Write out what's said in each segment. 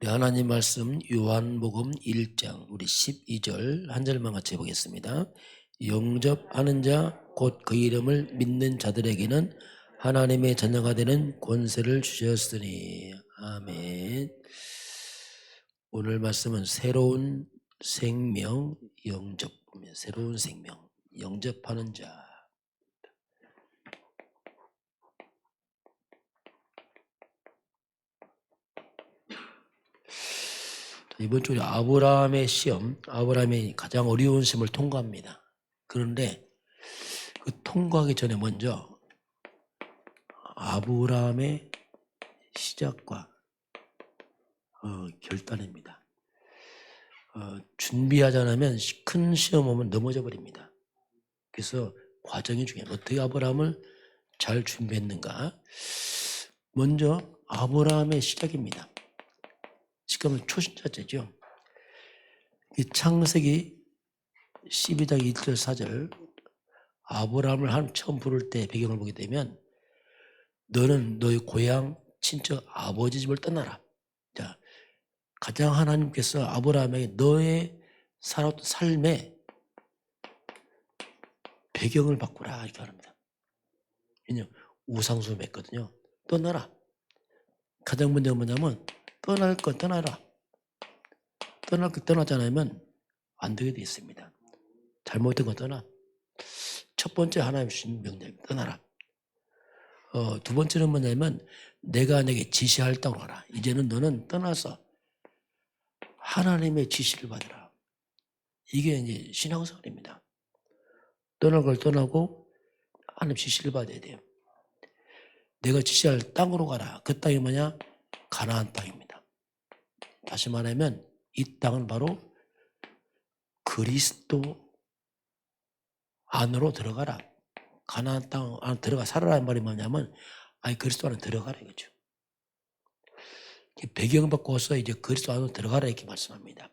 우리 하나님 말씀 요한복음 1장 우리 12절 한 절만 같이 보겠습니다. 영접하는 자 곧 그 이름을 믿는 자들에게는 하나님의 자녀가 되는 권세를 주셨으니 아멘. 오늘 말씀은 새로운 생명 영접 새로운 생명 영접하는 자 이번 주에 아브라함의 시험, 아브라함이 가장 어려운 시험을 통과합니다. 그런데 그 통과하기 전에 먼저 아브라함의 시작과 어, 결단입니다. 어, 준비하지 않으면 시- 큰 시험 오면 넘어져 버립니다. 그래서 과정이 중요해요. 어떻게 아브라함을 잘 준비했는가? 먼저 아브라함의 시작입니다. 지금은 초신자제죠. 이 창세기 12장 1절 4절 아브라함을 한 처음 부를 때 배경을 보게 되면 너는 너의 고향 친척 아버지 집을 떠나라. 자, 가장 하나님께서 아브라함에게 너의 살았던 삶의 배경을 바꾸라 이렇게 합니다. 왜냐 우상수 맺거든요. 떠나라. 가장 문제가 뭐냐면 떠날 거 떠나라. 떠날 거 떠나지 않으면 안 되게 돼 있습니다. 잘못된 거 떠나. 첫 번째 하나님 주신 명령입니다. 떠나라. 어, 두 번째는 뭐냐면 내가 내게 지시할 땅으로 가라. 이제는 너는 떠나서 하나님의 지시를 받으라. 이게 이제 신앙생활입니다. 떠날 걸 떠나고 하나님 지시를 받아야 돼요. 내가 지시할 땅으로 가라. 그 땅이 뭐냐? 가나안 땅입니다. 다시 말하면 이 땅은 바로 그리스도 안으로 들어가라. 가나안 땅 안에 들어가 살아라는 말이 뭐냐면 아니 그리스도 안에 들어가라 이거죠. 배경 바꿔서 이제 그리스도 안으로 들어가라 이렇게 말씀합니다.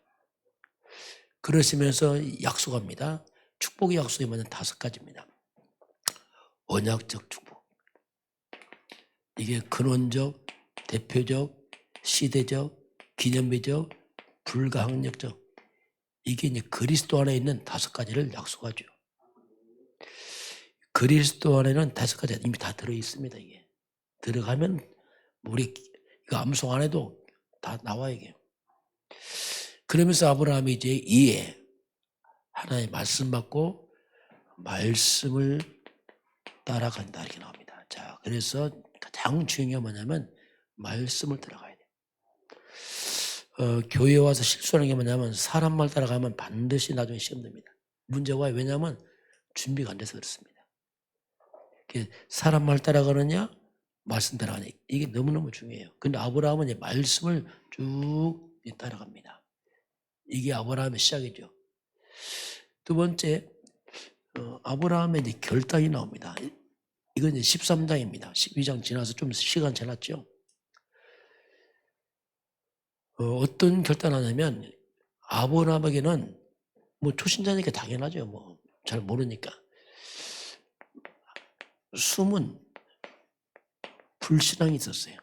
그러시면서 약속합니다. 축복의 약속이 뭐냐 다섯 가지입니다. 언약적 축복. 이게 근원적, 대표적, 시대적, 기념비적, 불가항력적. 이게 이제 그리스도 안에 있는 다섯 가지를 약속하죠. 그리스도 안에는 다섯 가지가 이미 다 들어 있습니다. 이게 들어가면 우리 이거 암송 안에도 다 나와 이게. 그러면서 아브라함이 이제 이에 하나의 말씀 받고 말씀을 따라간다 이렇게 나옵니다. 자, 그래서 가장 중요한 뭐냐면 말씀을 돼. 어, 교회 와서 실수하는 게 뭐냐면 사람 말 따라가면 반드시 나중에 시험 됩니다. 문제가 왜냐하면 준비가 안 돼서 그렇습니다. 사람 말 따라가느냐, 말씀 따라가느냐 이게 너무너무 중요해요. 근데 아브라함은 이제 말씀을 쭉 따라갑니다. 이게 아브라함의 시작이죠. 두 번째, 어, 아브라함의 이제 결단이 나옵니다. 이건 이제 13장입니다. 12장 지나서 좀 시간 지났죠. 어, 떤 결단하냐면 아브라함에게는 뭐 초신자니까 당연하죠. 뭐 잘 모르니까 숨은 불신앙이 있었어요.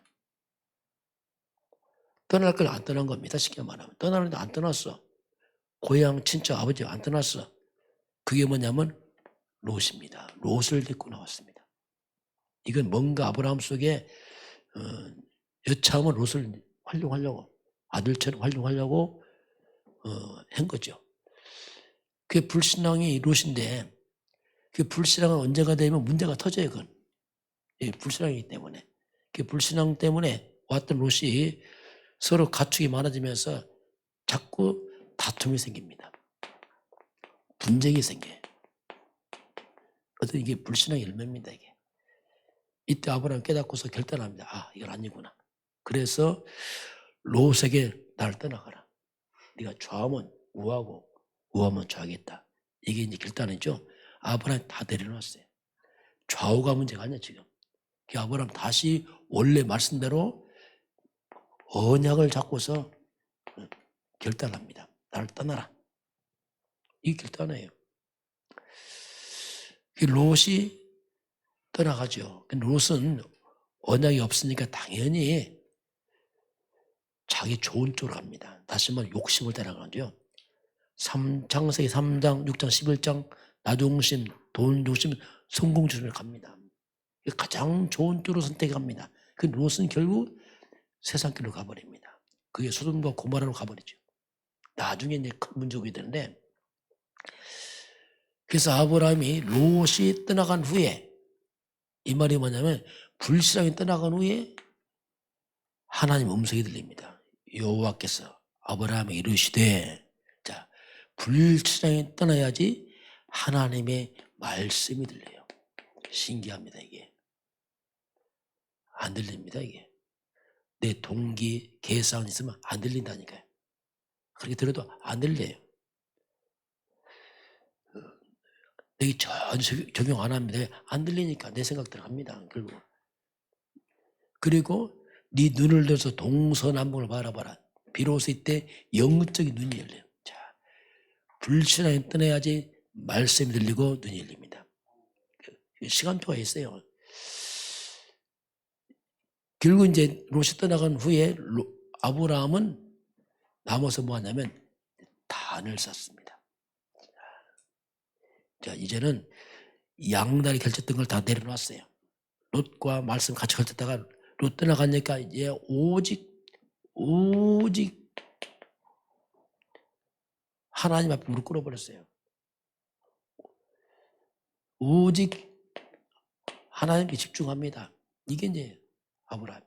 떠날 걸 안 떠난 겁니다. 쉽게 말하면 떠나는데 안 떠났어. 고향 친척 아버지 안 떠났어. 그게 뭐냐면 롯입니다. 롯을 데리고 나왔습니다. 이건 뭔가 아브라함 속에 어, 여차하면 롯을 활용하려고 아들처럼 활용하려고 어, 한 거죠. 그 불신앙이 롯인데 그 불신앙은 언제가 되면 문제가 터져요. 그건 예, 불신앙이기 때문에 그 불신앙 때문에 왔던 롯이 서로 가축이 많아지면서 자꾸 다툼이 생깁니다. 분쟁이 생겨요. 어떤 이게 불신앙의 열매입니다. 이게 이때 아브라함 깨닫고서 결단합니다. 아 이건 아니구나. 그래서 롯에게 날 떠나가라. 네가 좌하면 우하고 우하면 좌하겠다. 이게 이제 결단이죠. 아브라함 다 내려놨어요. 좌우가 문제가 아니야 지금. 그 아브라함 다시 원래 말씀대로 언약을 잡고서 결단합니다. 나를 떠나라. 이 결단이에요. 그 롯이 떠나가죠. 그 롯은 언약이 없으니까 당연히 자기 좋은 쪽으로 갑니다. 다시 말해 욕심을 따라가죠. 3, 창세기 3장, 6장, 11장 나중심, 돈 중심, 성공 중심을 갑니다. 가장 좋은 쪽으로 선택합니다. 그 롯은 결국 세상 길로 가버립니다. 그게 소돔과 고모라로 가버리죠. 나중에 이제 큰 문제가 되는데 그래서 아브라함이 롯이 떠나간 후에 이 말이 뭐냐면 불신앙이 떠나간 후에 하나님 음성이 들립니다. 여호와께서 아브라함에 이르시되 자 불신앙이 떠나야지 하나님의 말씀이 들려요. 신기합니다 이게 안 들립니다 이게 내 동기 계산 있으면 안 들린다니까요. 그렇게 들어도 안 들려요. 여기 전 적용 안 합니다. 안 들리니까 내 생각 들어갑니다. 결국. 그리고 네 눈을 들어서 동서남북을 바라봐라. 비로소 이때 영적인 눈이 열려요. 자, 불신앙이 떠나야지 말씀이 들리고 눈이 열립니다. 그 시간표가 있어요. 결국 이제 롯이 떠나간 후에 로- 아브라함은 남아서 뭐 하냐면 단을 쌓습니다. 자, 이제는 양날이 결쳤던 걸 다 내려놨어요. 롯과 말씀 같이 걸쳤다가 롯 떠나가니까 이제 오직 오직 하나님 앞에 무릎 꿇어버렸어요. 오직 하나님께 집중합니다. 이게 이제 아브라함.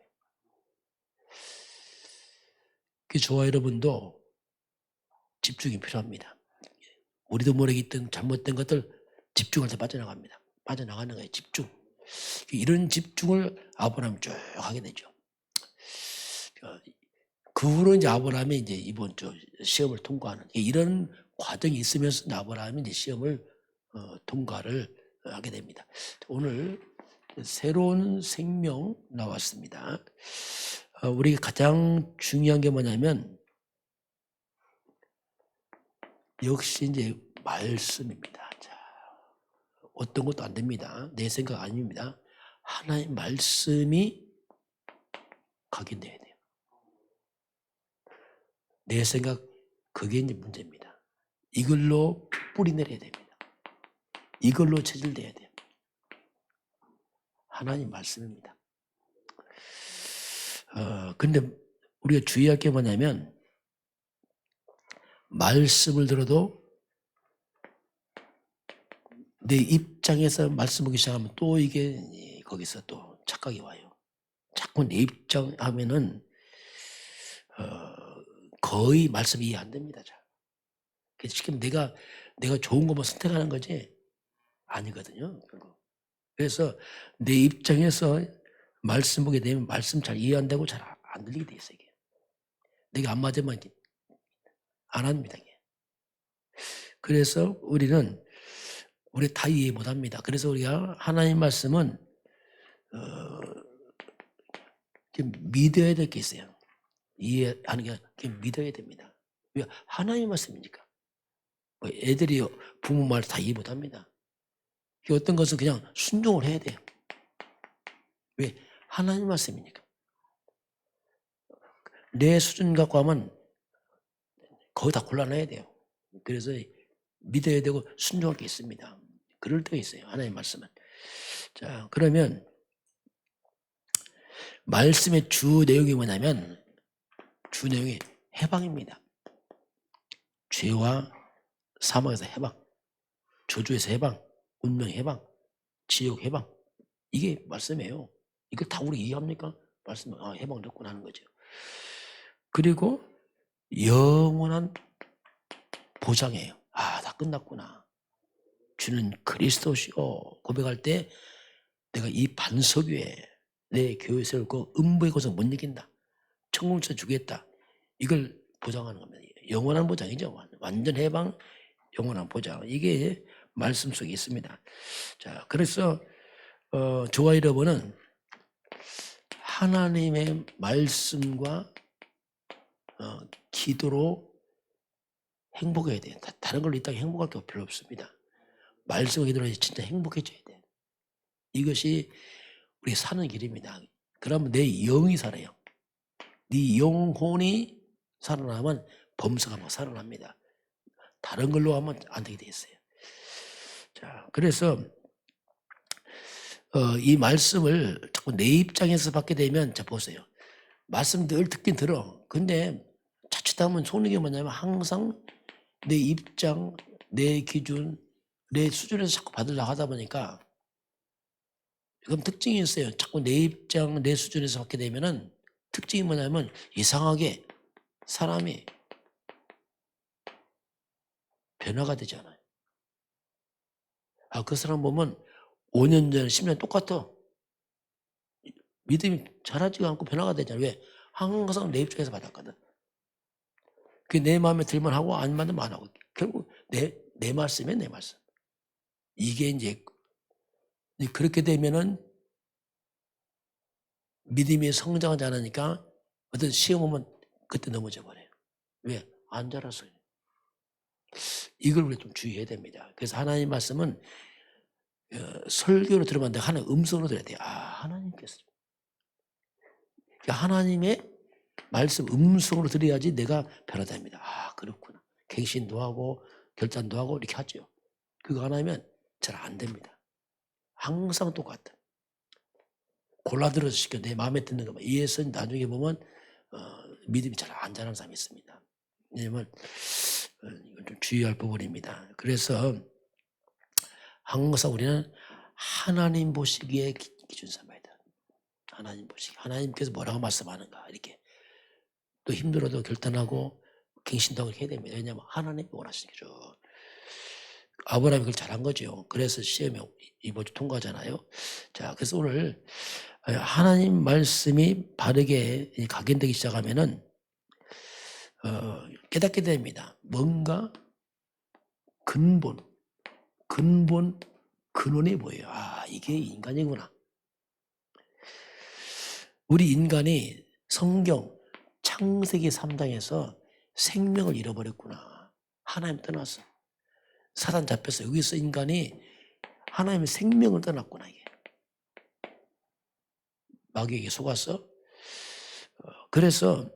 그 저와 여러분도 집중이 필요합니다. 우리도 모르게 있던 잘못된 것들 집중할 때 빠져나갑니다. 빠져나가는 거예요. 집중. 이런 집중을 아브라함이 쭉 하게 되죠. 어, 그 후로 이제 아브라함이 이제 이번 저 시험을 통과하는 이런 과정이 있으면서 아브라함이 이제 시험을 어, 통과를 하게 됩니다. 오늘 새로운 생명 나왔습니다. 어, 우리 가장 중요한 게 뭐냐면 역시 이제 말씀입니다. 자, 어떤 것도 안 됩니다. 내 생각 아닙니다. 하나의 말씀이 각인돼야 돼요. 내 생각 그게 이제 문제입니다. 이걸로 뿌리 내려야 됩니다. 이걸로 체질돼야 돼요. 하나님 말씀입니다. 어, 근데 우리가 주의할 게 뭐냐면 말씀을 들어도 내 입장에서 말씀 보기 시작하면 또 이게 거기서 또 착각이 와요. 자꾸 내 입장 하면은 어, 거의 말씀이 이해 안 됩니다. 자. 지금 내가 내가 좋은 것만 선택하는 거지 아니거든요. 결국. 그래서 내 입장에서 말씀 보게 되면 말씀 잘 이해 안 되고 잘 안 들리게 돼 있어요. 이게. 내가 안 맞으면 안 합니다. 이게. 그래서 우리는 우리 다 이해 못 합니다. 그래서 우리가 하나님 말씀은 어, 좀 믿어야 될 게 있어요. 이해하는 게 믿어야 됩니다. 왜 하나님 말씀이니까. 뭐 애들이 부모 말 다 이해 못 합니다. 어떤 것은 그냥 순종을 해야 돼요. 왜 하나님 말씀이니까. 내 수준 갖고 하면 거의 다 곤란해야 돼요. 그래서 믿어야 되고 순종할 게 있습니다. 그럴 때가 있어요. 하나님 말씀은. 자, 그러면 말씀의 주 내용이 뭐냐면 주 내용이 해방입니다. 죄와 사망에서 해방, 저주에서 해방, 운명 해방, 지옥 해방. 이게 말씀이에요. 이걸 다 우리 이해합니까? 말씀, 아, 해방 듣고 하는 거죠. 그리고 영원한 보장이에요. 아, 다 끝났구나. 주는 그리스도시요. 고백할 때 내가 이 반석 위에 내 교회 세울고 음부의 곳은 못 이긴다. 천국을 주겠다. 이걸 보장하는 겁니다. 영원한 보장이죠. 완전 해방, 영원한 보장. 이게 말씀 속에 있습니다. 자, 그래서 어, 저와 여러분은 하나님의 말씀과 어, 기도로 행복해야 돼요. 다- 다른 걸로 이 땅에 행복할 게 별로 없습니다. 말씀과 기도로 진짜 행복해져야 돼. 이것이 우리 사는 길입니다. 그러면 내 영이 살아요. 네 영혼이 살아나면 범사가 막 살아납니다. 다른 걸로 하면 안 되게 돼 있어요. 자, 그래서 어, 이 말씀을 자꾸 내 입장에서 받게 되면 자 보세요. 말씀 늘 듣긴 들어. 근데 자칫하면 게 뭐냐면 항상 내 입장, 내 기준, 내 수준에서 자꾸 받으려고 하다 보니까 그럼 특징이 있어요. 자꾸 내 입장, 내 수준에서 받게 되면은 특징이 뭐냐면 이상하게 사람이 변화가 되잖아요. 아, 그 사람 보면 5년 전, 10년 똑같아. 믿음이 자라지가 않고 변화가 되잖아. 왜? 항상 내 입장에서 받았거든. 그게 내 마음에 들만 하고 안 맞으면 안 하고. 결국 내, 내 말씀이야, 내 말씀. 이게 이제 그렇게 되면은 믿음이 성장하지 않으니까 어떤 시험 오면 그때 넘어져 버려요. 왜? 안 자라서요. 이걸 우리 좀 주의해야 됩니다. 그래서 하나님 말씀은 어, 설교로 돼. 하나님 음성으로 들어야 돼. 아, 하나님께서. 그러니까 하나님의 말씀 음성으로 들어야지 내가 변화됩니다. 아, 그렇구나. 갱신도 하고 결단도 하고 이렇게 하죠. 그거 안 하면 잘 안 됩니다. 항상 똑같아. 골라들어서 시켜 내 마음에 드는 것만 이해해서 나중에 보면 어, 믿음이 잘 안 자라는 사람이 있습니다. 왜냐면 어, 이건 좀 주의할 부분입니다. 그래서 항상 우리는 하나님 보시기에 기- 기준 삼아야 돼. 하나님 보시기. 하나님께서 뭐라고 말씀하는가 이렇게 또 힘들어도 결단하고 갱신도 해야 됩니다. 왜냐하면 하나님이 원하시는 거죠. 아브라함이 그걸 잘한 거죠. 그래서 시험에 이번 주 통과하잖아요. 자, 그래서 오늘 하나님 말씀이 바르게 각인되기 시작하면은 어, 깨닫게 됩니다. 뭔가 근본, 근본, 근원이 뭐예요? 아, 이게 인간이구나. 우리 인간이 성경 창세기 3장에서 생명을 잃어버렸구나. 하나님 떠났어. 사단 잡혀서 여기서 인간이 하나님의 생명을 떠났구나 이게. 마귀에게 속았어. 어, 그래서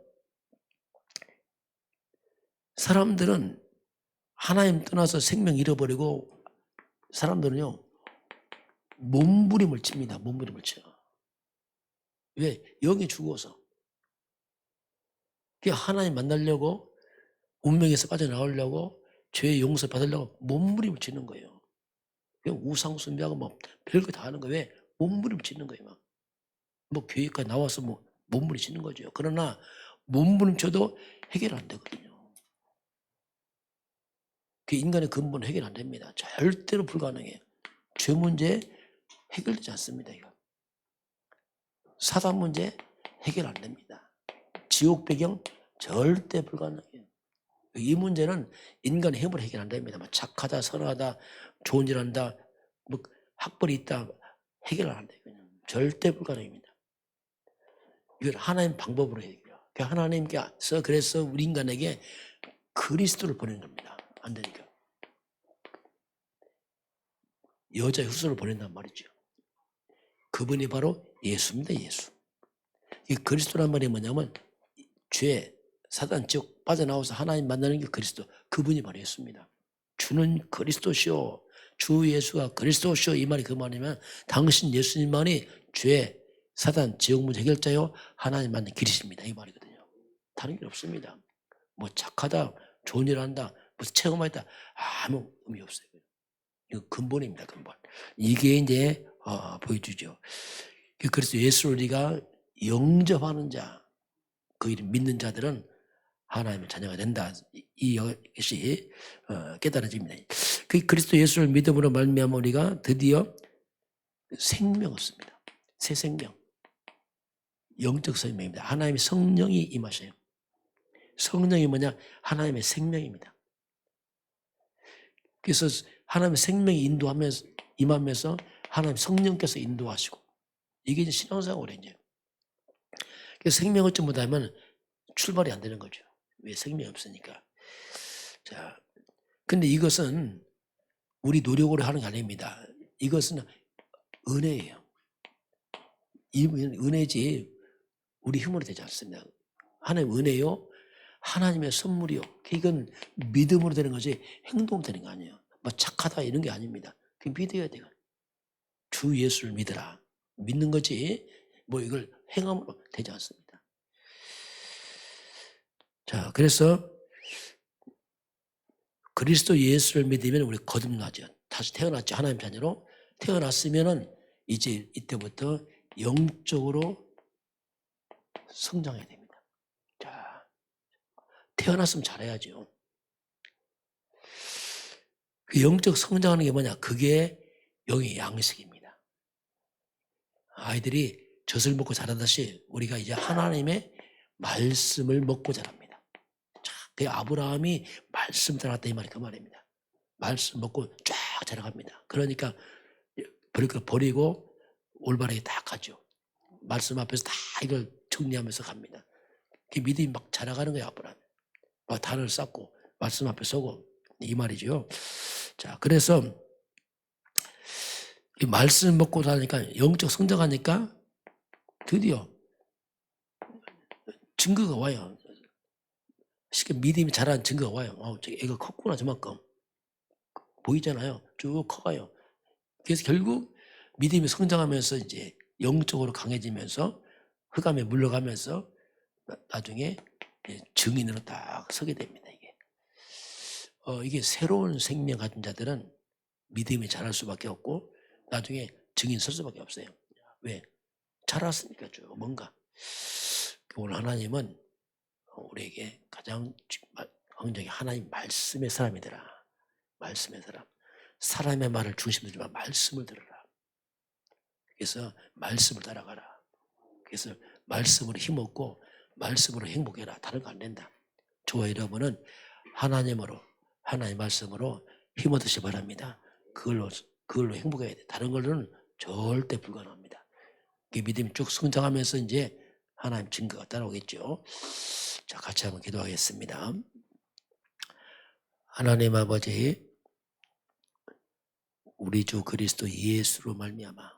사람들은 하나님 떠나서 생명 잃어버리고 사람들은요 몸부림을 칩니다. 몸부림을 쳐. 왜? 영이 죽어서. 그 하나님 만나려고 운명에서 빠져나오려고 죄의 용서 받으려고 몸부림을 치는 거예요. 그냥 우상 숭배하고 뭐 별거 다 하는 거예요. 왜? 몸부림을 치는 거예요. 막. 뭐 교회까지 나와서 뭐 몸부림 치는 거죠. 그러나 몸부림 쳐도 해결 안 되거든요. 그 인간의 근본 해결 안 됩니다. 절대로 불가능해요. 죄 문제 해결되지 않습니다. 이거. 사단 문제 해결 안 됩니다. 지옥 배경 절대 불가능해요. 이 문제는 인간의 힘으로 해결 안 됩니다. 뭐 착하다, 선하다, 좋은 일 한다, 뭐 학벌이 있다 해결 안 돼요. 절대 불가능입니다. 이걸 하나님 방법으로 해결해요. 그 하나님께서 그래서 우리 인간에게 그리스도를 보낸 겁니다. 안 되니까. 여자 후손을 보낸단 말이죠. 그분이 바로 예수입니다. 예수. 이 그리스도란 말이 뭐냐면 죄, 사단 지옥 빠져나와서 하나님 만나는 게 그리스도. 그분이 예수입니다. 주는 그리스도시오. 주 예수가 그리스도시오. 이 말이 그 말이면 당신 예수님만이 죄, 사단, 지옥 문제 해결자요. 하나님 만난 길이십니다. 이 말이거든요. 다른 게 없습니다. 뭐 착하다, 좋은 일 한다, 무슨 체험하다 아무 의미 없어요. 이거 근본입니다. 근본. 이게 이제 어, 보여주죠. 그래서 예수를 우리가 영접하는 자, 그 믿는 자들은 하나님의 자녀가 된다. 이 것이 어, 깨달아집니다. 그 그리스도 예수를 믿음으로 말미암아 우리가 드디어 생명 얻습니다. 새 생명. 영적 생명입니다. 하나님의 성령이 임하셔요. 성령이 뭐냐? 하나님의 생명입니다. 그래서 하나님의 생명이 인도하면서 임하면서 하나님 성령께서 인도하시고 이게 이제 신앙생활에 이제 그래서 생명 얻지 못하면 출발이 안 되는 거죠. 왜 생명이 없으니까. 자, 근데 이것은 우리 노력으로 하는 게 아닙니다. 이것은 은혜예요. 이 은혜지 우리 힘으로 되지 않습니다. 하나님 은혜요. 하나님의 선물이요. 이건 믿음으로 되는 거지 행동으로 되는 거 아니에요. 뭐 착하다 이런 게 아닙니다. 그 믿어야 돼요. 주 예수를 믿으라. 믿는 거지 뭐 이걸 행함으로 되지 않습니다. 자, 그래서 그리스도 예수를 믿으면 우리 거듭나죠. 다시 태어났죠. 하나님 자녀로 태어났으면은 이제 이때부터 영적으로 성장해야 됩니다. 자, 태어났으면 잘해야죠. 그 영적 성장하는 게 뭐냐? 그게 영의 양식입니다. 아이들이 젖을 먹고 자라듯이 우리가 이제 하나님의 말씀을 먹고 자랍니다. 자, 그 아브라함이 말씀 자랐다 이 말이 그 말입니다. 말씀 먹고 쫙 자라갑니다. 그러니까 걸 버리고 올바르게 다 가죠. 말씀 앞에서 다 이걸 정리하면서 갑니다. 그 믿음이 막 자라가는 거예요, 아브라함. 막 단을 쌓고 말씀 앞에 서고 이 말이죠. 자, 그래서 이 말씀 먹고 다니까 영적 성장하니까 드디어 증거가 와요. 쉽게 믿음이 자라는 증거가 와요. 어, 저 애가 컸구나 저만큼 보이잖아요. 쭉 커가요. 그래서 결국 믿음이 성장하면서 이제 영적으로 강해지면서 흑암에 물러가면서 나- 이제 증인으로 딱 서게 됩니다. 이게 어, 이게 새로운 생명 가진 자들은 믿음이 자랄 수밖에 없고 나중에 증인 설 수밖에 없어요. 왜? 자랐으니까 쭉 뭔가 오늘 하나님은 우리에게 가장 황정이 하나님 말씀의 사람이더라. 말씀의 사람. 사람의 말을 중심으로 두지 마. 말씀을 들어라. 그래서 말씀을 따라가라. 그래서 말씀으로 힘없고 말씀으로 행복해라. 다른 거 안 된다. 저와 여러분은 하나님으로 하나님의 말씀으로 힘 얻으시 바랍니다. 그걸로 그걸로 행복해야 돼. 다른 걸로는 절대 불가능합니다. 그 믿음이 쭉 성장하면서 이제 하나님 증거가 따라오겠죠. 자, 같이 한번 기도하겠습니다. 하나님 아버지, 우리 주 그리스도 예수로 말미암아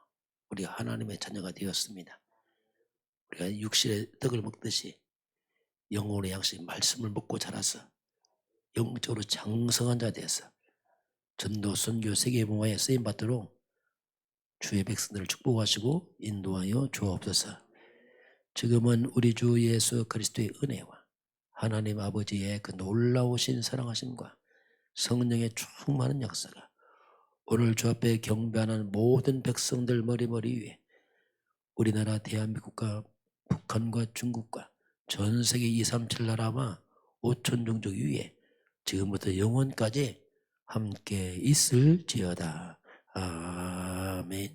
우리가 하나님의 자녀가 되었습니다. 우리가 육신의 떡을 먹듯이 영혼의 양식 말씀을 먹고 자라서 영적으로 장성한 자 되어서 전도 선교 세계 봉화에 쓰임 받도록 주의 백성들을 축복하시고 인도하여 주옵소서. 지금은 우리 주 예수 그리스도의 은혜와 하나님 아버지의 그 놀라우신 사랑하심과 성령의 충만한 역사가 오늘 주 앞에 경배하는 모든 백성들 머리머리 위에 우리나라 대한민국과 북한과 중국과 전 세계 2, 3, 7 나라와 5천 종족 위에 지금부터 영원까지 함께 있을지어다. 아멘.